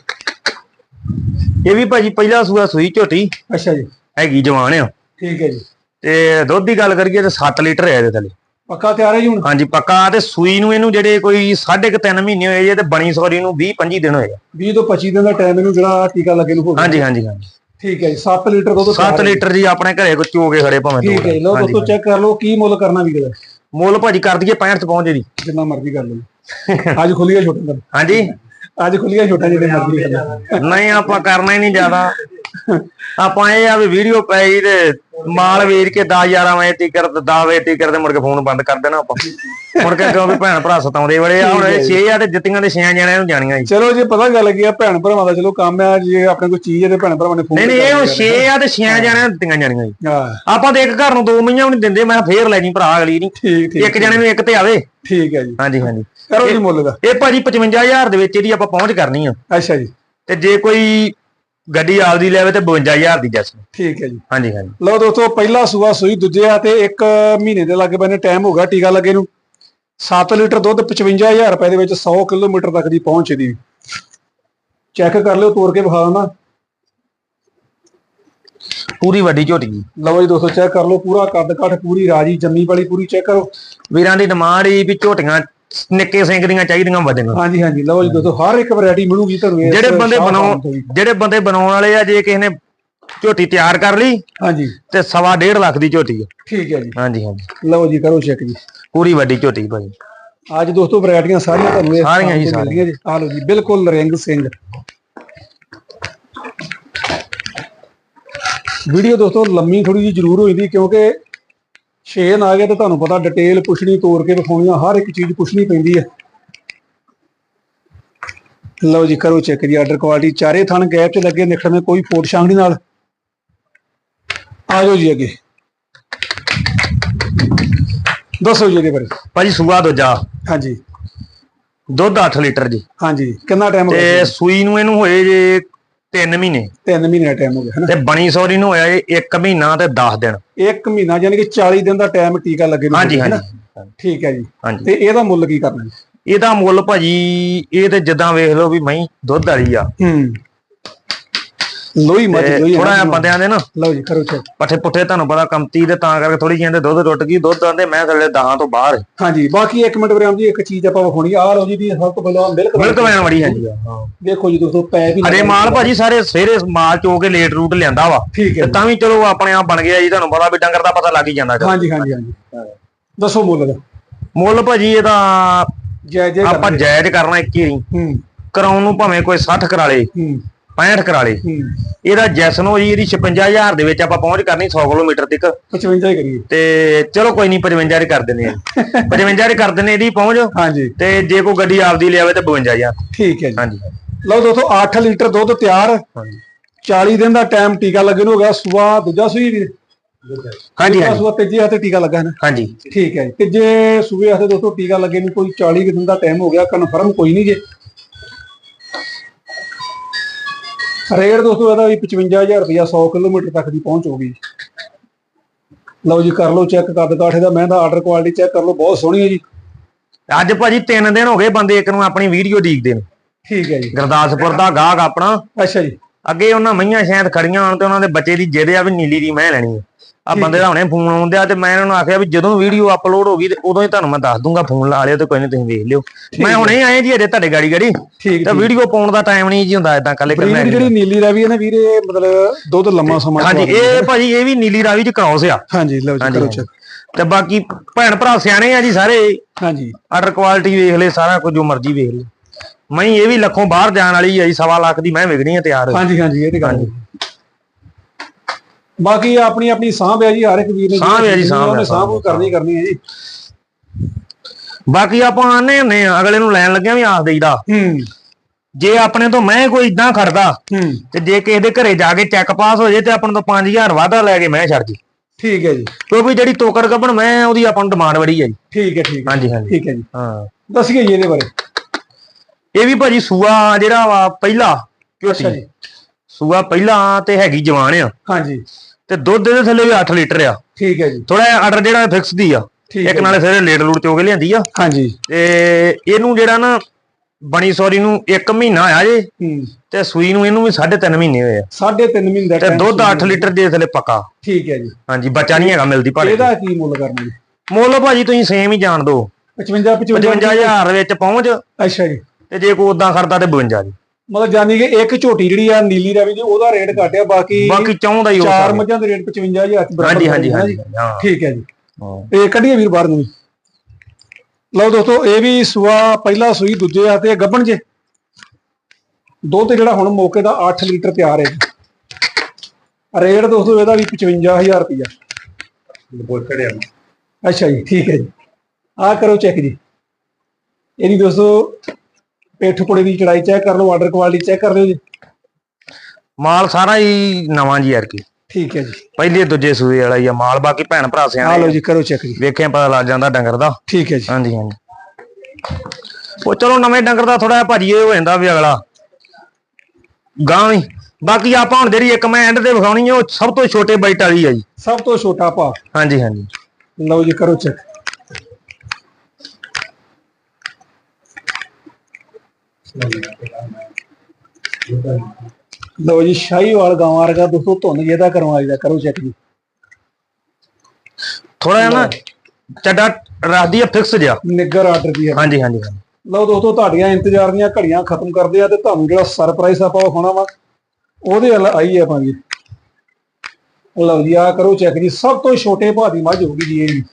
ਇਹ ਵੀ ਭਾਜੀ ਪਹਿਲਾ ਸੂਆ ਸੂਈ ਝੋਟੀ। ਅੱਛਾ ਜੀ। ਹੈਗੀ ਜਵਾਨ ਆ। ਠੀਕ ਹੈ ਜੀ। ਤੇ ਦੁੱਧ ਦੀ ਗੱਲ ਕਰੀਏ ਤੇ 7 ਲੀਟਰ ਹੈ ਇਹਦੇ ਥੱਲੇ। ਪੱਕਾ ਤਿਆਰ ਹੈ ਜੀ ਹੁਣ? ਹਾਂਜੀ ਪੱਕਾ ਤੇ ਸੂਈ ਨੂੰ ਇਹਨੂੰ ਜਿਹੜੇ ਕੋਈ 3.5 ਮਹੀਨੇ ਹੋਏ ਜੇ ਤੇ ਬਣੀ ਸੌਰੀ ਨੂੰ 20 25 ਦਿਨ ਹੋਏ ਆ। 20 ਤੋਂ 25 ਦਿਨ ਦਾ ਟਾਈਮ ਇਹਨੂੰ ਜਿਹੜਾ ਟੀਕਾ ਲੱਗੇ ਨੂੰ ਹੋ ਗਿਆ। ਹਾਂਜੀ ਹਾਂਜੀ ਹਾਂਜੀ। ਠੀਕ ਹੈ ਜੀ 7 ਲੀਟਰ ਦੁੱਧ ਤਿਆਰ 7 ਹੈ। ਲੀਟਰ ਜੀ ਆਪਣੇ ਘਰੇ ਕੋ ਚੋਗੇ ਖੜੇ ਭਾਵੇਂ ਠੀਕ ਹੈ ਹਾਂਜੀ, ਦੋਸਤੋ ਚੈੱਕ ਕਰ ਲਓ ਕੀ ਮੁੱਲ ਕਰਨਾ ਵੀ ਕਿਦਾ ਮੁੱਲ ਭਾਜੀ ਕਰ ਦਈਏ 65 ਚ ਪਹੁੰਚ ਜੀ। ਜਿੰਨਾ ਮਰਜ਼ੀ ਕਰ ਲਓ ਅੱਜ ਖੁੱਲੀਆਂ ਛੋਟਾ ਕਰ ਹਾਂਜੀ। ਅੱਜ ਖੁੱਲੀਆਂ ਛੋਟਾ ਜਿਹੜੇ ਮਰਜ਼ੀ ਕਰ ਨਹੀਂ ਆਪਾਂ ਕਰਨਾ ਹੀ ਨਹੀਂ ਜ਼ਿਆਦਾ। ਆਪਾਂ ਇਹ ਆ ਵੀ ਵੀਡੀਓ ਪਈ ਤੇ ਮਾਲ ਵੇਚ ਕੇ 10 11 ਵਜੇ ਟਿਕਰ ਤੇ 10 ਵਜੇ ਟਿਕਰ ਤੇ ਮੁੜ ਕੇ ਫੋਨ ਬੰਦ ਕਰ ਦੇਣਾ ਆਪਾਂ। ਮੁੜ ਕੇ ਕਿਉਂ ਵੀ ਭੈਣ ਭਰਾ ਸਤਾਉਂਦੇ ਬੜੇ ਆ। ਹੁਣ ਇਹ 6 ਆ ਤੇ ਜੁੱਤੀਆਂ ਦੇ 6 ਜਣਿਆਂ ਨੂੰ ਜਾਣੀਆਂ ਜੀ। ਚਲੋ ਜੇ ਪਤਾ ਗੱਲ ਕੀ ਆ ਭੈਣ ਭਰਾਵਾਂ ਦਾ ਚਲੋ ਕੰਮ ਆ ਜੇ ਆਪਣੇ ਕੋਈ ਚੀਜ਼ ਹੈ ਤੇ ਭੈਣ ਭਰਾਵਾਂ ਨੇ ਫੋਨ ਨਹੀਂ ਨਹੀਂ ਇਹ ਹੁਣ 6 ਆ ਤੇ 6 ਜਣਿਆਂ ਨੂੰ ਦਿੱਤੀਆਂ ਜਾਣੀਆਂ ਜੀ। ਆਪਾਂ ਤੇ ਇੱਕ ਘਰ ਨੂੰ ਦੋ ਮਹੀਆਂ ਵੀ ਨਹੀਂ ਦਿੰਦੇ ਮੈਂ ਫੇਰ ਲੈ ਜੀ ਭਰਾ ਅਗਲੀ ਨਹੀਂ ਠੀਕ ਠੀਕ ਇੱਕ ਜਣੇ ਨੂੰ ਇੱਕ ਤੇ ਆਵੇ। ਠੀਕ ਹੈ ਜੀ। ਹਾਂਜੀ ਹਾਂਜੀ। ਕਰੋ ਜੀ ਮੁੱਲ ਦਾ। ਇਹ ਭਾਜੀ 55000 ਦੇ ਵਿੱਚ ਇਹਦੀ ਆਪਾਂ ਪਹੁੰਚ ਕਰਨੀ ਆ। ਅੱਛਾ ਜੀ। ਤੇ ਜੇ ਕੋਈ ਗੱਡੀ ਆਪਦੀ ਲੈਵੇ ਤੇ 52000 ਦੀ ਜੱਸ। ਠੀਕ ਹੈ ਜੀ। ਹਾਂਜੀ ਹਾਂਜੀ। ਲਓ ਦੋਸਤੋ ਪਹਿਲਾ ਸੂਆ ਸੂਈ ਦੂਜੇ ਆ ਤੇ ਇੱਕ ਮਹੀਨੇ ਦੇ ਲੱਗੇ ਬੰਨੇ ਟਾਈਮ ਹੋ ਗਿਆ ਟੀਕਾ ਲੱਗੇ ਨੂੰ। 7 ਲੀਟਰ ਦੁੱਧ 55000 ਰੁਪਏ ਦੇ ਵਿੱਚ 100 ਕਿਲੋਮੀਟਰ ਤੱਕ ਦੀ ਪਹੁੰਚ ਦੀ ਚੈੱਕ ਕਰ ਲਿਓ ਤੋੜ ਕੇ ਵਿਖਾ ਦਿੰਦਾ। ਪੂਰੀ ਵੱਡੀ ਝੋਟੀ ਜੀ। ਲਓ ਜੀ ਦੋਸਤੋ ਚੈੱਕ ਕਰ ਲਓ ਪੂਰਾ ਕੱਦ ਕੱਠ ਪੂਰੀ ਰਾਜੀ ਜੰਮੀ ਵਾਲੀ ਪੂਰੀ ਚੈੱਕ ਕਰੋ। ਵੀਰਾਂ ਦੀ ਡਿਮਾਂਡ ਹੀ ਵੀ ਝੋਟੀਆਂ ਨਿੱਕੇ ਸਿੰਘ ਦੀਆਂ ਚਾਹੀਦੀਆਂ ਵਜਨ ਹਾਂਜੀ ਹਾਂਜੀ ਲਓ ਜੀ ਦੋਸਤੋ ਹਰ ਇੱਕ ਵੈਰਾਈਟੀ ਮਿਲੂਗੀ ਤੁਹਾਨੂੰ ਇਸ ਜਿਹੜੇ ਬੰਦੇ ਬਣਾਉਣ। ਜਿਹੜੇ ਬੰਦੇ ਬਣਾਉਣ ਵਾਲੇ ਆ ਜੇ ਕਿਸੇ ਨੇ ਝੋਟੀ ਤਿਆਰ ਕਰ ਲਈ ਹਾਂਜੀ। ਤੇ ਸਵਾ ਡੇਢ ਲੱਖ ਦੀ ਝੋਟੀ ਆ। ਠੀਕ ਹੈ ਜੀ। ਹਾਂਜੀ ਹਾਂਜੀ। ਲਓ ਜੀ ਕਰੋ ਚੈੱਕ ਜੀ। ਪੂਰੀ ਵੱਡੀ ਝੋਟੀ ਭਾਜੀ। ਅੱਜ ਦੋਸਤੋ ਵੈਰਾਈਟੀਆਂ ਸਾਰੀਆਂ ਤੁਹਾਨੂੰ ਇਸ ਸਾਰੀਆਂ ਜੀ, ਮਿਲਦੀਆਂ ਜੀ। ਆ ਲਓ ਜੀ ਬਿਲਕੁਲ ਰਿੰਗ ਸਿੰਘ। ਵੀਡੀਓ ਦੋਸਤੋ ਲੰਮੀ ਥੋੜੀ ਜਿਹੀ ਜ਼ਰੂਰ ਹੋ ਜਾਂਦੀ ਕਿਉਂਕਿ ਛੇ ਆ ਗਿਆ ਤਾਂ ਤੁਹਾਨੂੰ ਪਤਾ ਡਿਟੇਲ ਪੁੱਛਣੀ ਤੋੜ ਕੇ ਵਿਖਾਉਣੀਆਂ ਹਰ ਇੱਕ ਚੀਜ਼ ਪੁੱਛਣੀ ਪੈਂਦੀ ਹੈ। ਲਓ ਜੀ ਕਰੋ ਚੈੱਕ ਜੀ ਆਰਡਰ ਕੁਆਲਿਟੀ ਚਾਰੇ ਥਣ ਗੈਪ 'ਚ ਲੱਗੇ ਨਿਕਲਣੇ ਕੋਈ ਫੋਟ ਸ਼ਾਂਗੜੀ ਨਾਲ। ਆ ਜਾਓ ਜੀ ਅੱਗੇ। ਦੱਸੋ ਜੀ ਇਹਦੇ ਬਾਰੇ। ਭਾਜੀ ਸੂਆ ਦੂਜਾ। ਹਾਂਜੀ। ਦੁੱਧ 8 ਲੀਟਰ ਜੀ। ਹਾਂਜੀ ਕਿੰਨਾ ਟਾਈਮ ਹੋ ਗਿਆ ਤੇ ਸੂਈ ਨੂੰ ਇਹਨੂੰ ਹੋਏ ਜੇ 3 ਮਹੀਨੇ। ਤਿੰਨ ਮਹੀਨੇ ਦਾ ਟਾਈਮ ਹੋ ਗਿਆ ਹੈ ਨਾ? ਤੇ ਬਣੀ ਸੌਰੀ ਨੂੰ ਹੋਇਆ 1 ਮਹੀਨਾ ਤੇ 10 ਦਿਨ। ਇੱਕ ਮਹੀਨਾ ਯਾਨੀ ਕਿ 40 ਦਿਨ ਦਾ ਟਾਈਮ ਟੀਕਾ ਲੱਗੇ ਨੂੰ ਹਾਂਜੀ? ਹਾਂਜੀ ਠੀਕ ਹੈ ਜੀ। ਤੇ ਇਹਦਾ ਮੁੱਲ ਕੀ ਕਰਨਾ ਜੀ? ਇਹਦਾ ਮੁੱਲ ਭਾਜੀ ਇਹ ਤੇ ਜਿੱਦਾਂ ਵੇਖ ਲਓ ਵੀ ਮਹੀਂ ਦੁੱਧ ਵਾਲੀ ਆ। ਹੂੰ। ਲੋਈ ਮੱਝ ਲੋਈ ਹੈ ਥੋੜਾ ਜਿਹਾ ਬੰਦਿਆਂ ਦੇ ਨਾ। ਲਓ ਜੀ ਕਰੋ ਚੈੱਕ। ਪੱਠੇ ਪੁੱਠੇ ਤੁਹਾਨੂੰ ਪਤਾ ਕਮਤੀ ਦੇ ਤਾਂ ਕਰਕੇ ਥੋੜੀ ਜਿਹੀ ਦੁੱਧ ਟੁੱਟ ਗਈ। ਦੁੱਧ ਆਂਦੇ ਮੈਂ ਥੱਲੇ 10 ਤੋਂ ਬਾਹਰ। ਹਾਂਜੀ ਬਾਕੀ ਇੱਕ ਮਿੰਟ ਵਿਰਾਮ ਜੀ ਇੱਕ ਚੀਜ਼ ਆਪਾਂ ਵਿਖਾਉਣੀ ਆ। ਲਓ ਜੀ ਦੀ ਸਭ ਤੋਂ ਪਹਿਲਾਂ ਮਿਲਕ ਮਿਲਕ ਵੈਨ ਬੜੀ ਹਾਂਜੀ। ਦੇਖੋ ਜੀ ਦੋਸਤੋ ਪੈ ਵੀ ਅਰੇ ਮਾਲ ਭਾਜੀ ਸਾਰੇ ਸਵੇਰੇ ਮਾਲ ਚੋ ਕੇ ਲੇਟ ਰੂਟ ਲਿਆਂਦਾ ਵਾ। ਠੀਕ ਹੈ ਤੇ ਵੀ ਚਲੋ ਆਪਣੇ ਆਪ ਬਣ ਗਿਆ ਜੀ ਤੁਹਾਨੂੰ ਪਤਾ ਵੀ ਡੰਗਰ ਦਾ ਪਤਾ ਲੱਗ ਹੀ ਜਾਂਦਾ। ਹਾਂਜੀ ਹਾਂਜੀ ਹਾਂਜੀ। ਦੱਸੋ ਮੁੱਲ ਦਾ। ਮੁੱਲ ਭਾਜੀ ਇਹਦਾ ਜੈ ਜੈ ਆਪਾਂ ਜਾਇਜ਼ ਕਰਨਾ ਇੱਕ ਹੀ। ਹੂੰ। ਕਰਾਉਣ ਨੂੰ ਭਾਵੇਂ ਕੋਈ 60 ਕਰਾ ਲੇ। ਹੂੰ। 65 ਕਰਾ ਲੇ ਹੂੰ। ਇਹਦਾ ਜੈਸਨੋ ਜੀ ਇਹਦੀ 56000 ਦੇ ਵਿੱਚ ਆਪਾਂ ਪਹੁੰਚ ਕਰਨੀ 100 ਕਿਲੋਮੀਟਰ ਤੱਕ। 55 ਹੀ ਕਰੀਏ। ਤੇ ਚਲੋ ਕੋਈ ਨਹੀਂ 55 ਹੀ ਕਰ ਦਿੰਦੇ ਆ। 55 ਹੀ ਕਰ ਦਿੰਦੇ ਇਹਦੀ ਪਹੁੰਚ। ਹਾਂਜੀ। ਤੇ ਜੇ ਕੋਈ ਗੱਡੀ ਆਪਦੀ ਲਿਆਵੇ ਤੇ 52000 ਠੀਕ ਹੈ ਜੀ। ਹਾਂਜੀ। ਲਓ ਦੋਸਤੋ 8 ਲੀਟਰ ਦੁੱਧ ਤਿਆਰ। ਹਾਂਜੀ। 40 ਦਿਨ ਦਾ ਟਾਈਮ ਟੀਕਾ ਲੱਗਣ ਨੂੰ ਹੋ ਗਿਆ। ਸਵੇਰ ਦੂਜਾ ਸੂਈ ਵੀ? ਹਾਂਜੀ ਹਾਂਜੀ। ਸੂਆ ਤੀਜੇ ਹੱਥੇ ਟੀਕਾ ਲੱਗਾ ਹੈ ਨਾ? ਹਾਂਜੀ। ਠੀਕ ਹੈ ਜੀ। ਤੀਜੇ ਸੂਬੇ ਹੱਥੇ ਦੋਸਤੋ ਟੀਕਾ ਲੱਗੇ ਨੂੰ ਕੋਈ 40 ਕੁ ਦਿਨ ਦਾ ਟਾਈਮ ਹੋ ਗਿਆ ਕਨਫਰਮ ਕੋਈ ਨਹੀਂ ਜੇ। ਰੇਟ ਦੋਸਤੋ ਇਹਦਾ ਵੀ 55000 ਰੁਪਇਆ 100 ਕਿਲੋਮੀਟਰ ਤੱਕ ਦੀ ਪਹੁੰਚ ਹੋਊਗੀ ਲਓ ਜੀ ਕਰ ਲਓ ਚੈੱਕ ਕੱਦ ਕਾਠੇ ਦਾ ਮੈਂ ਦਾ ਆਰਡਰ ਕੁਆਲਿਟੀ ਚੈੱਕ ਕਰ ਲਓ ਬਹੁਤ ਸੋਹਣੀ ਹੈ ਜੀ। ਅੱਜ ਭਾਜੀ 3 ਦਿਨ ਹੋ ਗਏ ਬੰਦੇ ਇੱਕ ਨੂੰ ਆਪਣੀ ਵੀਡੀਓ ਦੇਖਦੇ ਨੇ। ਠੀਕ ਹੈ ਜੀ। ਗੁਰਦਾਸਪੁਰ ਦਾ ਗਾਹਕ ਆਪਣਾ। ਅੱਛਾ ਜੀ। ਅੱਗੇ ਉਹਨਾਂ ਮਈਆਂ ਸ਼ਾਇਦ ਖੜੀਆਂ ਹੋਣ ਤੇ ਉਹਨਾਂ ਦੇ ਬੱਚੇ ਦੀ ਜਿੱਦ ਆ ਵੀ ਨੀਲੀ ਦੀ ਮੈਂ ਲੈਣੀ ਆ। ਆ ਬੰਦੇ ਦਾ ਹੁਣੇ ਫੋਨ ਆਉਂਦਿਆ ਤੇ ਮੈਂ ਇਹਨਾਂ ਨੂੰ ਆਖਿਆ ਵੀ ਜਦੋਂ ਵੀਡੀਓ ਅਪਲੋਡ ਹੋ ਗਈ ਤੇ ਉਦੋਂ ਹੀ ਤੁਹਾਨੂੰ ਮੈਂ ਦੱਸ ਦੂੰਗਾ ਫੋਨ ਲਾ ਲਿਓ ਤੇ ਕੋਈ ਨਹੀਂ ਤੁਸੀਂ ਵੇਖ ਲਿਓ। ਮੈਂ ਹੁਣੇ ਆਏ ਜੀ ਅਜੇ ਤੁਹਾਡੇ ਗਾੜੀ ਗਾੜੀ। ਤੇ ਵੀਡੀਓ ਪਾਉਣ ਦਾ ਟਾਈਮ ਨਹੀਂ ਜੀ ਹੁੰਦਾ ਇਦਾਂ ਕੱਲੇ ਕੱਲੇ ਜਿਹੜੀ ਨੀਲੀ ਰਾਵੀ ਹੈ ਨਾ ਵੀਰੇ ਮਤਲਬ ਦੁੱਧ ਲੰਮਾ ਸਮਾਂ ਹਾਂਜੀ ਇਹ ਭਾਜੀ ਇਹ ਵੀ ਨੀਲੀ ਰਾਵੀ ਚ ਕ੍ਰਾਸ ਆ। ਹਾਂਜੀ ਲਓ ਜੀ ਕਰੋ। ਚੈੱਕ ਤੇ ਬਾਕੀ ਭੈਣ ਭਰਾ ਸਿਆਣੇ ਆ ਜੀ ਸਾਰੇ। ਹਾਂਜੀ। ਆਰਡਰ ਕੁਆਲਿਟੀ ਵੇਖ ਲੈ ਸਾਰਾ ਕੁਝ ਜੋ ਮਰਜ਼ੀ ਵੇਖ ਲੈ ਮੈਂ ਇਹ ਵੀ ਲੱਖੋਂ ਬਾਹਰ ਜਾਣ ਵਾਲੀ ਆ ਜੀ ਸਵਾ ਲੱਖ ਦੀ ਮੈਂ ਵਿਕਣੀ ਆ ਤਿਆਰ। ਹਾਂਜੀ ਹਾਂਜੀ ਇਹ ਤੇ ਗੱਲ ਹੈ। ਬਾਕੀ ਆਪਣੀ ਆਪਣੀ ਸਾਂਭ ਹੈ ਜੀ ਹਰ ਇੱਕ ਵੀਰ ਨੇ ਸਾਂਭ ਹੈ ਜੀ, ਸਾਂਭ ਹੈ, ਉਹਨੇ ਸਾਂਭ ਸਾਂਭ ਕਰਨੀ ਕਰਨੀ ਹੈ ਜੀ। ਬਾਕੀ ਆਪਾਂ ਆਨੇ ਹੁੰਨੇ ਆ ਅਗਲੇ ਨੂੰ ਲੈਣ ਲੱਗਿਆ ਵੀ ਆਖ ਦੇਈਦਾ। ਹੂੰ। ਜੇ ਆਪਣੇ ਤੋਂ ਮੈਂ ਕੋਈ ਇਦਾਂ ਖੜਦਾ ਹੂੰ। ਤੇ ਜੇ ਕਿਸੇ ਦੇ ਘਰੇ ਜਾ ਕੇ ਚੈੱਕ ਪਾਸ ਹੋ ਜੇ ਤੇ ਆਪਾਂ ਨੂੰ ਤਾਂ 5000 ਵਾਧਾ ਲੈ ਕੇ ਮੈਂ ਛੱਡ ਜੀ। ਠੀਕ ਹੈ ਜੀ। ਕਿਉਂਕਿ ਜਿਹੜੀ ਟੋਕਰ ਗੱਬਣ ਮੈਂ ਉਹਦੀ ਆਪਾਂ ਨੂੰ ਡਿਮਾਂਡ ਬੜੀ ਹੈ ਜੀ। ਠੀਕ ਹੈ ਠੀਕ ਹੈ। ਹਾਂਜੀ ਹਾਂਜੀ। ਠੀਕ ਹੈ ਜੀ। ਹਾਂ। ਦੱਸੀਏ ਜੀ ਇਹਦੇ ਬਾਰੇ। ਇਹ ਵੀ ਭਾਜੀ ਸੂਆ ਜਿਹੜਾ ਵਾ ਪਹਿਲਾ ਅੱਛਾ ਜੀ? ਸੂਆ ਪਹਿਲਾ ਤੇ ਹੈਗੀ ਜਵਾਨ ਆ। ਹਾਂਜੀ। ਤੇ ਦੁੱਧ ਇਹਦੇ ਥੱਲੇ ਵੀ 8 ਲੀਟਰ ਆ। ਠੀਕ ਹੈ ਜੀ। ਥੋੜਾ ਆਰਡਰ ਜਿਹੜਾ ਫਿਕਸ ਦੀ ਆ। ਠੀਕ ਇੱਕ ਨਾਲੇ ਸਾਰੇ ਲੇਟ ਲੂਟ ਚੋ ਕੇ ਲਿਆਂਦੀ ਆ। ਹਾਂਜੀ। ਤੇ ਇਹਨੂੰ ਜਿਹੜਾ ਨਾ ਬਣੀ ਸੌਰੀ ਨੂੰ 1 ਮਹੀਨਾ ਆਇਆ ਜੇ ਤੇ ਸੂਈ ਨੂੰ ਇਹਨੂੰ ਵੀ 3.5 ਮਹੀਨੇ ਹੋਏ ਆ। ਸਾਢੇ ਤਿੰਨ ਮਹੀਨੇ ਦਾ ਤੇ ਦੁੱਧ ਸੀ। 8 ਲੀਟਰ ਦੇ ਥੱਲੇ ਪੱਕਾ। ਠੀਕ ਹੈ ਜੀ। ਹਾਂਜੀ ਬੱਚਾ ਨਹੀਂ ਹੈਗਾ ਮਿਲਦੀ ਭਾੜੇ ਇਹਦਾ ਕੀ ਮੁੱਲ ਕਰਨਾ ਜੀ? ਮੁੱਲ ਭਾਜੀ ਤੁਸੀਂ ਸੇਮ ਹੀ ਜਾਣ ਦੋ। 55 55 55000 ਵਿੱਚ ਪਹੁੰਚ। ਅੱਛਾ ਜੀ। ਤੇ ਜੇ ਕੋਈ ਉਦਾਂ ਖੜਦਾ ਤੇ 52 ਜੀ। ਮਤਲਬ ਜਾਨੀ ਕਿ ਇੱਕ ਝੋਟੀ ਜਿਹੜੀ ਆ ਨੀਲੀ ਰਾਵੀ ਦੀ ਉਹਦਾ ਰੇਟ ਘਟਿਆ ਬਾਕੀ ਬਾਕੀ ਚਾਹੁੰਦਾ ਹੀ ਉਹ ਚਾਰ ਸਾਰੇ। ਮੱਝਾਂ ਦੇ ਰੇਟ 55000 ਚ ਬਰਾਬਰ ਹਾਂਜੀ ਹਾਂਜੀ। ਹਾਂ। ਠੀਕ ਹੈ ਜੀ। ਹਾਂ। ਇਹ ਕੱਢੀਏ ਵੀਰ ਬਾਹਰ ਨੂੰ ਲਓ ਦੋਸਤੋ ਇਹ ਵੀ ਸੂਆ ਪਹਿਲਾ ਸੂਈ ਦੂਜੇ ਆ ਤੇ ਗੱਬਣ ਜੇ। ਦੁੱਧ ਜਿਹੜਾ ਹੁਣ ਮੌਕੇ ਦਾ 8 ਲੀਟਰ ਤਿਆਰ ਹੈ। ਰੇਟ ਦੋਸਤੋ ਇਹਦਾ ਵੀ 55000 ਰੁਪਇਆ ਅੱਛਾ ਜੀ ਠੀਕ ਹੈ ਜੀ। ਆਹ ਕਰੋ ਚੈੱਕ ਜੀ। ਇਹਦੀ ਦੋਸਤੋ ਪੇਠ ਪੁੜੇ ਦੀ ਚੜਾਈ ਚੈੱਕ ਕਰ ਲਓ ਆਰਡਰ ਕੁਆਲਿਟੀ ਚੈੱਕ ਕਰ ਲਿਓ ਜੀ। ਮਾਲ ਸਾਰਾ ਹੀ ਨਵਾਂ ਜੀ ਯਾਰ ਕੀ ਠੀਕ ਹੈ ਜੀ। ਪਹਿਲੇ ਦੂਜੇ ਸੂਏ ਵਾਲਾ ਹੀ ਆ ਮਾਲ ਬਾਕੀ ਭੈਣ ਭਰਾ ਆ ਸਿਆਣੇ ਲਓ ਜੀ ਕਰੋ ਚੈੱਕ ਜੀ। ਵੇਖਿਆ ਪਤਾ ਲੱਗ ਜਾਂਦਾ ਡੰਗਰ ਦਾ। ਠੀਕ ਹੈ ਜੀ। ਹਾਂਜੀ ਹਾਂਜੀ। ਉਹ ਚਲੋ ਨਵੇਂ ਡੰਗਰ ਦਾ ਥੋੜਾ ਜਿਹਾ ਭਾਜੀ ਇਹ ਹੋ ਜਾਂਦਾ ਵੀ ਅਗਲਾ। ਗਾਂ ਵੀ। ਬਾਕੀ ਆਪਾਂ ਹੁਣ ਜਿਹੜੀ ਇੱਕ ਮੈਂ ਐਂਡ ਤੇ ਵਿਖਾਉਣੀ ਹੈ ਉਹ ਸਭ ਤੋਂ ਛੋਟੇ ਬਾਈਟ ਵਾਲੀ ਆ ਜੀ। ਸਭ ਤੋਂ ਛੋਟਾ ਭਾ ਹਾਂਜੀ ਹਾਂਜੀ। ਲਓ ਜੀ ਕਰੋ ਚੈੱਕ ਲਓ ਜੀ ਸ਼ਾਹੀਵਾਲ ਗਾਵਾਂ ਵਰਗਾ ਦੋਸਤੋ ਧੁੰਨ ਜਿਹਦਾ ਕਰਵਾਈ ਦਾ ਕਰੋ ਚੈੱਕ ਜੀ। ਥੋੜਾ ਜਿਹਾ ਨਾ ਚੱਡਾ ਰੱਖਦੀ ਆ ਫਿਕਸ ਜਿਹਾ। ਨਿੱਗਰ ਆਰਡਰ ਦੀ ਹੈ ਹਾਂਜੀ ਹਾਂਜੀ ਹਾਂਜੀ। ਲਓ ਦੋਸਤੋ ਤੁਹਾਡੀਆਂ ਇੰਤਜ਼ਾਰ ਦੀਆਂ ਘੜੀਆਂ ਖਤਮ ਕਰਦੇ ਆ ਤੇ ਤੁਹਾਨੂੰ ਜਿਹੜਾ ਸਰਪ੍ਰਾਈਜ਼ ਆਪਾਂ ਵਿਖਾਉਣਾ ਵਾ ਉਹਦੇ ਵੱਲ ਆਈ ਆਪਾਂ ਜੀ ਲਓ ਜੀ ਆ ਕਰੋ ਚੈੱਕ ਜੀ। ਸਭ ਤੋਂ ਛੋਟੇ ਭਾਅ ਦੀ ਮੱਝ ਹੋਊਗੀ ਜੀ ਇਹ ਜੀ।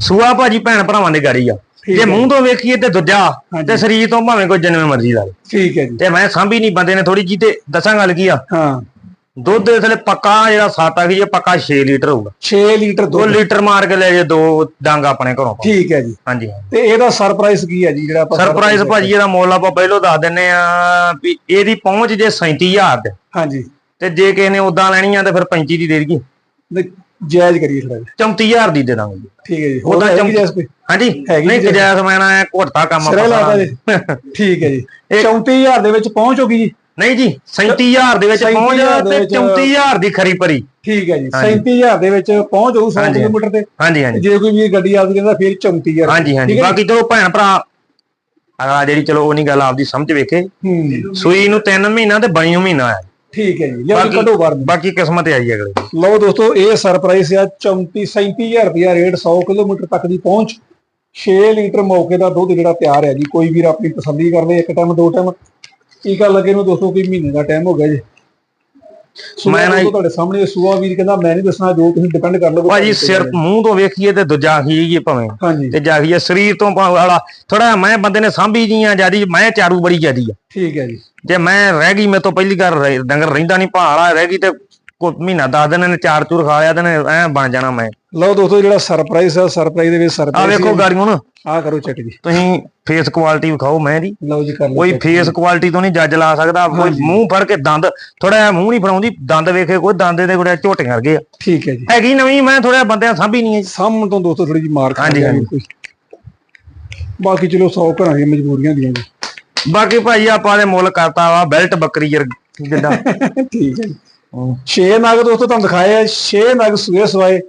ਸੂਆ ਭਾਜੀ ਭੈਣ ਭਰਾਵਾਂ ਦੀ ਗਾੜੀ ਆ। ਜੇ। ਮੂੰਹ ਤੋਂ ਵੇਖੀਏ ਤੇ ਦੂਜਾ। ਤੇ ਸਰੀਰ ਤੋਂ ਭਾਵੇਂ ਕੋਈ ਜਨਮੇ ਮਰਜ਼ੀ ਲਾ ਠੀਕ ਹੈ ਜੀ। ਤੇ ਮੈਂ ਸਾਂਭੀ ਨਹੀਂ ਬੰਦੇ ਨੇ ਥੋੜੀ ਜੀ ਤੇ ਦੱਸਾਂ ਗੱਲ ਕੀ ਆ? ਹਾਂ। ਦੁੱਧ ਦੇ ਥਲੇ ਪੱਕਾ ਜਿਹੜਾ 7 ਆ ਗਈ ਇਹ ਪੱਕਾ 6 ਲੀਟਰ ਹੋਊਗਾ। 6 ਲੀਟਰ 2 ਦੁੱਧ ਲੀਟਰ ਮਾਰ ਕੇ ਲੈ ਜੇ ਦੋ ਡੰਗ ਆਪਣੇ ਘਰੋਂ ਠੀਕ ਹੈ ਜੀ। ਹਾਂਜੀ। ਤੇ ਇਹਦਾ ਸਰਪ੍ਰਾਈਜ਼ ਕੀ ਹੈ ਜੀ ਜਿਹੜਾ ਆਪਾਂ ਸਰਪ੍ਰਾਈਜ਼ ਭਾਜੀ ਇਹਦਾ ਮੁੱਲ ਆਪਾਂ ਪਹਿਲੋਂ ਦੱਸ ਦਿੰਨੇ ਆ ਵੀ ਇਹਦੀ ਪਹੁੰਚ ਜੇ 37000 ਦੇ। ਹਾਂਜੀ। ਤੇ ਜੇ ਕਿਸੇ ਨੇ ਉਦਾਂ ਲੈਣੀ ਆ ਤੇ ਫਿਰ 35 ਦੀ ਦੇ ਦੇਗੀ ਨਹੀਂ, ਜਾਇਜ਼ ਕਰੀਏ ਥੋੜਾ ਜਿਹਾ। 34000 ਦੀ ਦੇ ਦਾਂਗੇ। ਜੀ। ਠੀਕ ਹੈ ਜੀ। ਉਹਦਾ ਚੰਗੀ ਜੈਸ ਕੋਈ? ਹਾਂਜੀ। ਹੈਗੀ ਨਹੀਂ ਜੀ। ਕਜਾਇਜ਼ ਮੈਂ ਨਾ ਘੋਟਾ ਕੰਮ ਆਪਾਂ ਲਾਦਾ ਜੀ। ਠੀਕ ਹੈ ਜੀ। ਇਹ- 34000 ਦੇ ਵਿੱਚ ਪਹੁੰਚੋਗੀ ਜੀ। ਨਹੀਂ ਜੀ 37000 ਦੇ ਵਿੱਚ ਪਹੁੰਚ 37,000 ਦੇ ਤੇ ਵਿੱਚ 34000 ਦੀ ਖਰੀ ਭਰੀ। ਠੀਕ ਹੈ ਜੀ। ਹਾਂਜੀ। 37000 ਦੇ ਵਿੱਚ ਪਹੁੰਚ ਹੋਊ 100 ਹਾਂਜੀ। ਕਿਲੋਮੀਟਰ ਤੇ। ਹਾਂਜੀ ਹਾਂਜੀ। ਜੇ ਕੋਈ ਵੀਰ ਗੱਡੀ ਆਪਦੀ ਕਹਿੰਦਾ ਫਿਰ 34000 ਹਾਂਜੀ ਹਾਂਜੀ। ਬਾਕੀ ਚਲੋ ਭੈਣ ਭਰਾ ਅਗਲਾ ਜਿਹੜੀ ਚਲੋ ਉਹ ਨਹੀਂ ਗੱਲ ਆਪਦੀ ਸਮਝ ਵੇਖੇ। ਸੂਈ ਨੂੰ 3 ਮਹੀਨਾ ਤੇ ਨੂੰ ਮਹੀਨਾ ਆ ਠੀਕ ਹੈ ਜੀ ਬਾਕੀ- ਕੱਢੋ ਬਾਹਰ ਨੂੰ। ਬਾਕੀ ਕਿਸਮਤ ਆਈ ਹੈ ਅਗਲੇ ਦੀ। ਲਓ ਦੋਸਤੋ ਇਹ ਸਰਪ੍ਰਾਈਜ਼ ਆ 34 37000 ਰੁਪਿਆ ਰੇਟ 100 ਕਿਲੋਮੀਟਰ ਤੱਕ ਦੀ ਪਹੁੰਚ 6 ਲੀਟਰ ਮੌਕੇ ਦਾ ਦੁੱਧ ਜਿਹੜਾ ਤਿਆਰ ਹੈ ਜੀ ਕੋਈ ਵੀਰ ਆਪਣੀ ਤਸੱਲੀ ਕਰ ਲੇ ਇੱਕ ਟਾਈਮ ਦੋ ਟਾਈਮ ਟੀਕਾ ਲੱਗੇ ਨੂੰ ਦੋਸਤੋ ਕੋਈ ਮਹੀਨੇ ਦਾ ਟਾਈਮ ਹੋ ਗਿਆ ਜੀ ਮੈਂ ਮੈਂ ਨਾ- ਤੁਹਾਡੇ ਸਾਹਮਣੇ ਸੂਆ ਵੀਰ ਕਹਿੰਦਾ ਮੈਂ ਨਹੀਂ ਦੱਸਣਾ ਜੋ ਤੁਸੀਂ ਡਿਪੈਂਡ ਕਰ ਲਓ ਭਾਜੀ ਸਿਰ ਮੂੰਹ ਤੋਂ ਵੇਖੀਏ ਤੇ ਦੂਜਾ ਹੀ ਭਾਵੇਂ। ਤੇ ਜਾਗੀਏ ਸਰੀਰ ਤੋਂ ਵਾਲਾ ਥੋੜਾ ਮੈਂ ਬੰਦੇ ਨੇ ਸਾਂਭੀ ਜੀਆਂ ਜਿਆਦੀ ਮੈਂ ਚਾਰੂ ਬੜੀ ਜਿਆਦੀ ਆ। ਠੀਕ ਹੈ ਜੀ। ਜੇ ਮੈਂ ਰਹਿ ਗਈ ਮੇਰੇ ਤੋਂ ਪਹਿਲੀ ਗੱਲ ਡੰਗਰ ਰਹਿੰਦਾ ਨਹੀਂ ਭਾਲਾ ਰਹਿ ਗਈ ਤੇ ਕੋਈ ਮਹੀਨਾ ਦਸ ਦਿਨ ਨੇ ਚਾਰ ਚੂਰ ਖਾ ਲਿਆ ਤੇ ਐ ਬਣ ਜਾਣਾ ਮੈਂ। ਲਓ ਦੋਸਤੋ ਜਿਹੜਾ ਸਰਪ੍ਰਾਈਜ਼ ਹੈ ਸਰਪ੍ਰਾਈਜ਼ ਦੇ ਵਿੱਚ ਆ ਸਰਪ੍ਰਾਈਜ਼ ਵੇਖੋ ਗਾੜੀ ਹੁਣ। ਆ ਕਰੋ ਚੈੱਕ ਜੀ। ਤੁਸੀਂ ਫੇਸ ਕੁਆਲਿਟੀ ਵਿਖਾਓ ਮੈਂ ਦੀ ਲਓ ਜੀ ਕਰ ਲਓ ਕੋਈ। ਫੇਸ ਕੁਆਲਿਟੀ ਤੋਂ ਨਹੀਂ ਜੱਜ ਲਾ ਸਕਦਾ। ਕੋਈ। ਮੂੰਹ ਫੜ ਕੇ ਦੰਦ ਥੋੜਾ ਜਿਹਾ ਮੂੰਹ ਨਹੀਂ ਫੜਾਉਂਦੀ ਦੰਦ ਵੇਖੇ ਕੋਈ ਦੰਦ ਦੇ ਕੋਈ ਝੋਟੇ ਵਰਗੇ ਆ। ਠੀਕ ਹੈ ਜੀ। ਹੈਗੀ ਨਵੀਂ ਮੈਂ ਥੋੜਾ ਬੰਦਿਆਂ ਸਾਂਭੀ ਨਹੀਂ ਹੈ ਜੀ। ਸਾਹਮਣ ਤੋਂ ਦੋਸਤੋ ਥੋੜੀ ਜੀ ਮਾਰ ਖਾ। ਕੋਈ। ਬਾਕੀ ਚਲੋ 100 ਘਰਾਂ ਦੀਆਂ ਮਜਬੂਰੀਆਂ ਦੀਆਂ ਜੀ। ਬਾਕੀ ਭਾਈ ਆਪਾਂ ਦੇ ਮੁੱਲ ਕਰਤਾ ਵਾ ਬੈਲਟ ਬੱਕਰੀ ਜਰ ਜਿੱਦਾਂ। ਠੀਕ ਹੈ ਜੀ। 6 ਨਗ ਦੋਸਤੋ ਤੁਹਾਨੂੰ ਦਿਖਾਏ ਆ 6 ਨਗ ਸੂਏ ਸਵਾਏ।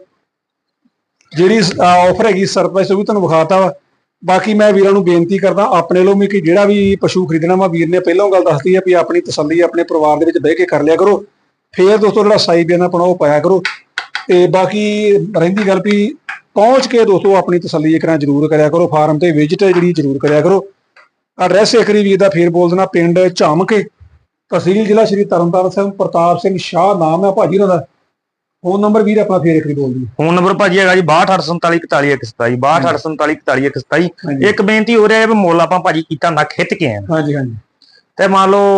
ਜਿਹੜੀ ਆਫਰ ਹੈਗੀ ਸਰਪ੍ਰਾਈਜ਼ ਉਹ ਵੀ ਤੁਹਾਨੂੰ ਵਿਖਾਤਾ ਵਾ। ਬਾਕੀ ਮੈਂ ਵੀਰਾਂ ਨੂੰ ਬੇਨਤੀ ਕਰਦਾ, ਆਪਣੇ ਲੋ ਵੀ ਕਿ ਜਿਹੜਾ ਵੀ ਪਸ਼ੂ ਖਰੀਦਣਾ ਵਾ, ਵੀਰ ਨੇ ਪਹਿਲਾਂ ਗੱਲ ਦੱਸਦੀ ਹੈ ਵੀ ਆਪਣੀ ਤਸੱਲੀ, ਆਪਣੇ ਪਰਿਵਾਰ ਦੇ ਵਿੱਚ ਬਹਿ ਕੇ ਕਰ ਲਿਆ ਕਰੋ। ਫੇਰ ਦੋਸਤੋ, ਜਿਹੜਾ ਸਾਈ ਬਿਆਨ ਆਪਣਾ ਉਹ ਪਾਇਆ ਕਰੋ। ਤੇ ਬਾਕੀ ਰਹਿੰਦੀ ਗੱਲ ਵੀ, ਪਹੁੰਚ ਕੇ ਦੋਸਤੋ ਆਪਣੀ ਤਸੱਲੀ ਕਰਾਂ ਜ਼ਰੂਰ ਕਰਿਆ ਕਰੋ। ਫਾਰਮ ਤੇ ਵਿਜ਼ਿਟ ਜਿਹੜੀ, ਜ਼ਰੂਰ ਕਰਿਆ ਕਰੋ। ਐਡਰੈਸ ਇਕਰੀ ਵੀਰ ਦਾ ਫੇਰ ਬੋਲ ਦੇਣਾ, ਪਿੰਡ ਝਾਮਕੇ। ਤਹਿਸੀਲ ਜ਼ਿਲ੍ਹਾ ਸ਼੍ਰੀ ਤਰਨਤਾਰਨ ਸਾਹਿਬ, ਪ੍ਰਤਾਪ ਸਿੰਘ ਸ਼ਾਹ, ਨਾਮ ਹੈ ਭਾਜੀ ਉਹਨਾਂ ਦਾ। ਫੋਨ ਨੰਬਰ ਵੀਰ ਆਪਣਾ ਫੇਰ ਇਕਰੀ ਬੋਲ ਦਿਓ ਫੋਨ ਨੰਬਰ ਭਾਜੀ ਹੈਗਾ ਜੀ 6247414127 6247414127 ਹਾਂਜੀ। ਇੱਕ ਬੇਨਤੀ ਹੋ ਰਿਹਾ ਹੈ ਵੀ ਮੁੱਲ ਆਪਾਂ ਭਾਜੀ ਕੀਤਾ ਨਾ ਖਿੱਚ ਕੇ ਆਏ। ਹਾਂਜੀ ਹਾਂਜੀ ਤੇ ਮੰਨ ਲਓ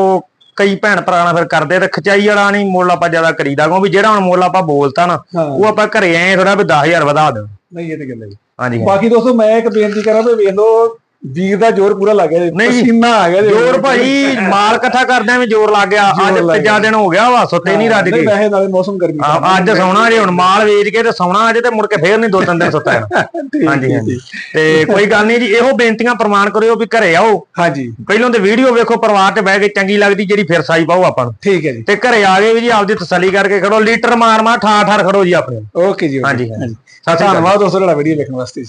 ਕਈ ਭੈਣ ਭਰਾ ਨਾਲ ਫਿਰ ਕਰਦੇ ਤੇ ਖਚਾਈ ਵਾਲਾ ਨਹੀਂ ਮੁੱਲ ਆਪਾਂ ਜ਼ਿਆਦਾ ਕਰੀਦਾ ਕਿਉਂ ਵੀ ਜਿਹੜਾ ਹੁਣ ਮੁੱਲ ਆਪਾਂ ਬੋਲਤਾ ਨਾ ਉਹ ਆਪਾਂ ਘਰੇ ਆਏ ਥੋੜਾ ਵੀ 10000 ਵਧਾ ਦਿਓ ਨਹੀਂ ਇਹ ਤੇ ਗੱਲ ਹੈ। ਹਾਂਜੀ ਬਾਕੀ ਦੋਸਤੋ ਮੈਂ ਇੱਕ ਬੇਨਤੀ ਕਰਾਂ ਵੀ ਵੇਖ ਲਓ ਵੀਰ ਦਾ ਜ਼ੋਰ ਪੂਰਾ ਲੱਗ ਗਿਆ। ਨਹੀਂ। ਪਸੀਨਾ ਆ ਗਿਆ। ਜੋਰ ਭਾਈ ਮਾਲ ਇਕੱਠਾ ਕਰਦਿਆਂ ਵੀ ਜ਼ੋਰ ਲੱਗ ਗਿਆ ਅੱਜ ਤੀਜਾ ਦਿਨ ਹੋ ਗਿਆ ਵਾ ਸੁੱਤੇ ਨਹੀਂ ਰੱਜ ਨਹੀਂ, ਕੇ ਵੈਸੇ ਨਾਲੇ ਮੌਸਮ ਗਰਮੀ ਦਾ। ਅੱਜ ਸੌਣਾ ਜੇ ਹੁਣ ਮਾਲ ਵੇਚ ਕੇ ਤੇ ਸੌਣਾ ਅੱਜ ਤੇ ਮੁੜ ਕੇ ਫੇਰ ਨਹੀਂ ਦੋ ਤਿੰਨ ਦਿਨ ਸੁੱਤਾ ਹਾਂਜੀ ਹਾਂਜੀ। ਤੇ ਕੋਈ ਗੱਲ ਨਹੀਂ ਜੀ ਇਹੋ ਬੇਨਤੀਆਂ ਪ੍ਰਮਾਣ ਕਰਿਓ ਵੀ ਘਰੇ ਆਓ ਹਾਂਜੀ ਪਹਿਲਾਂ ਤੇ ਵੀਡੀਓ ਵੇਖੋ ਪਰਿਵਾਰ ਤੇ ਬਹਿ ਕੇ ਚੰਗੀ ਲੱਗਦੀ ਜਿਹੜੀ ਫਿਰ ਸਾਈ ਪਾਓ ਆਪਾਂ ਨੂੰ ਠੀਕ ਹੈ ਜੀ ਤੇ ਘਰੇ ਆ ਗਏ ਵੀ ਜੀ ਆਪਦੀ ਤਸੱਲੀ ਕਰਕੇ ਖੜੋ ਲੀਟਰ ਮਾਰ ਮਾਰ ਠਾਠ ਠਾਠ ਖੜੋ ਜੀ ਆਪਣੇ ਓਕੇ ਜੀ ਹਾਂਜੀ, ਹਾਂਜੀ। ਧੰਨਵਾਦ ਦੋਸਤੋ ਤੁਹਾਡਾ ਵੀਡੀਓ ਵੇਖਣ ਵਾਸਤੇ ਜੀ